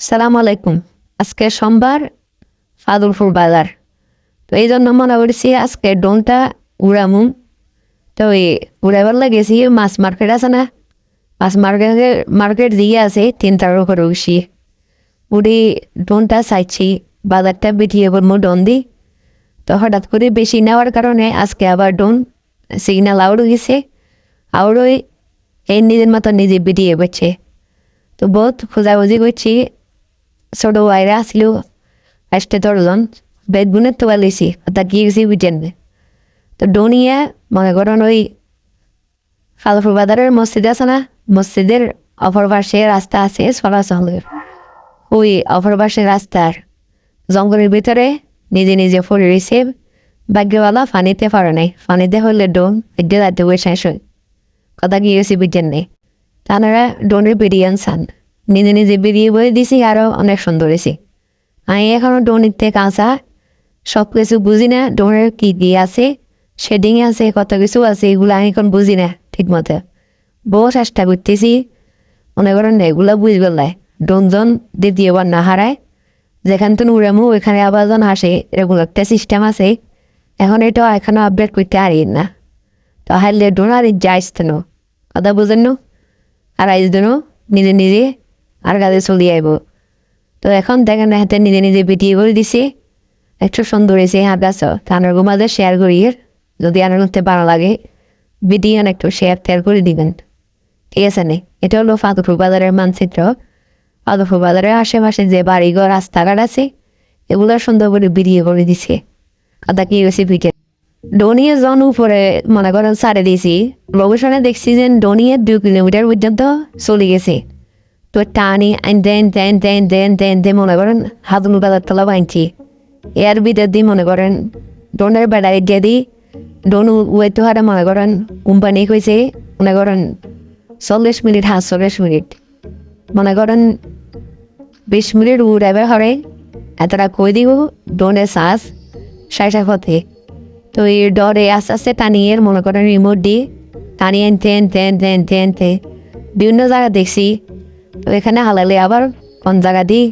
সালাম আলাইকুম আজকে সোমবার ফাদুলপুর বাজার। তো এই জন্য মনে করছি আজকে ডোনটা উড়ামু। তো এই উড়াবার লাগেছি মাছ মার্কেট আছে না, মাছ মার্কেটের মার্কেট দিয়ে আছে তিনটার উপরে উঠছি। উড়ি ডোনটা চাইছি, বাজারটা বেঠিয়ে বলব ডোন দি। তো হঠাৎ করে বেশি নেওয়ার কারণে আজকে আবার ডোন সিগন্যাল আউট গেছে আউড়ই এই নিজের মতো নিজে বেরিয়ে পড়ছে তো বহুত খোঁজাখুঁজি করছি ছোটো ভাইরা আসছিল আসতে দশজন বেদগুনের তো পালিয়েছি তা গিয়ে গেছি বুঝেন না। তো ডোনিয়া মনে করেন ওই খালফুর বাজারের মসজিদ আছে না মসজিদের অপর পাশে রাস্তা আছে চলাচলের ওই অপর পাশে রাস্তার জঙ্গলের ভিতরে নিজে নিজে পড়ে রয়েছে ভাগ্যওয়ালা ফানিতে পারে নাই ফানিতে হলে ডোন এদিকে যাতে বসে শেষ হয় কথা গিয়ে গেছি বুঝেন নেই তারা ডোনের বেরিয়ে আনসান নিজে নিজে বেরিয়ে বয়ে দিছি আরও অনেক সুন্দর হয়েছি। আমি এখনও ডোনিতে কাঁচা সব কিছু বুঝি না ডোনের কী কী আছে, শেডিংয়ে আছে, কত কিছু আছে, এগুলো আমি এখন বুঝি না ঠিক মতো বহু চেষ্টা করতেছি, মনে করেন এগুলো বুঝবে লাই ডোনজন দ্বিতীয়বার না হারায়, যেখান থেকে উড়ামু, ওইখানে আবার জন আসে এরকম একটা সিস্টেম আছে। এখন এটা এখনও আপডেট করতে পারি না। তো হারলে ডোনার যাইস তেন কথা বুঝেন আর আইস দিনও নিজে নিজে আর কাজে চলে আইব। তো এখন দেখেন হাতে নিজে নিজে ভিডিও করে দিছে। একটু সুন্দর হয়েছে হাত গাছ তার মাঝে শেয়ার করি যদি আনার করতে ভালো লাগে ভিডিও একটু শেয়ার টেয়ার করে দিবেন। ঠিক আছে নে? এটা হলো ফাতুপুর বাজারের মানচিত্র ফাতুপুর বাজারের আশেপাশে যে বাড়িঘর রাস্তাঘাট আছে এগুলো সুন্দর করে ভিডিও করে দিছে। আদা কি হয়েছে ভিডিও ডোনিয়ে জন উপরে মনে করেন সারে দিয়েছি লোকেশনে দেখছি যে ডোনিয়ে দুই কিলোমিটার পর্যন্ত চলে গেছে। আইন দেন দেন দেন দেন দেন দেন মনে করেন হাতুন বাজার তলা বাঁধছি এর ভিতর দিয়ে মনে করেন ডোনের দিয়ে দিই ডোন ওয়েতো হারে মনে করেন কোম্পানি কইছে মনে করেন চল্লিশ মিনিট হাত চল্লিশ মিনিট মনে করেন বিশ মিনিট উড়াবে হরে এতটা কই দিব ডোনে শ্বাস ষাট পথে তো এই ডরে আস্তে আস্তে টানিয়ে মনে করেন রিমোট দিয়ে টানিয়ে আনতে আনতে আনতে আনতে আনতে বিভিন্ন জায়গা দেখছি তো এখানে হালালে আবার কোন জায়গা দিই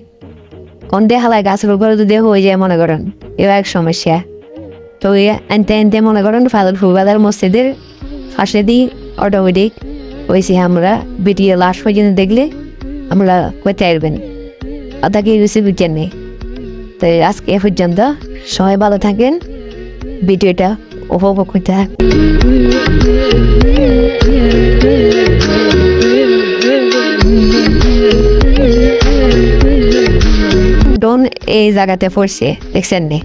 কোন দিয়ে হালায় গাছের উপরে যদি হয়ে যায়, মনে করেন এবার এক সমস্যা। তো আনতে আনতে মনে করেন ফাদুল ফুলবাজার মসজিদের পাশে দিই অটোমেটিক হয়েছি আমরা, ভিডিও লাস্ট পর্যন্ত দেখলে আমরা কোথায় আসবেন। ওটাকে গেছি বুঝছেন নেই। তো আজকে এ পর্যন্ত, সবাই ভালো থাকেন, ভিডিওটা উপভোগ করতে থাক। এই জায়গাতে পড়ছে দেখছেন নে?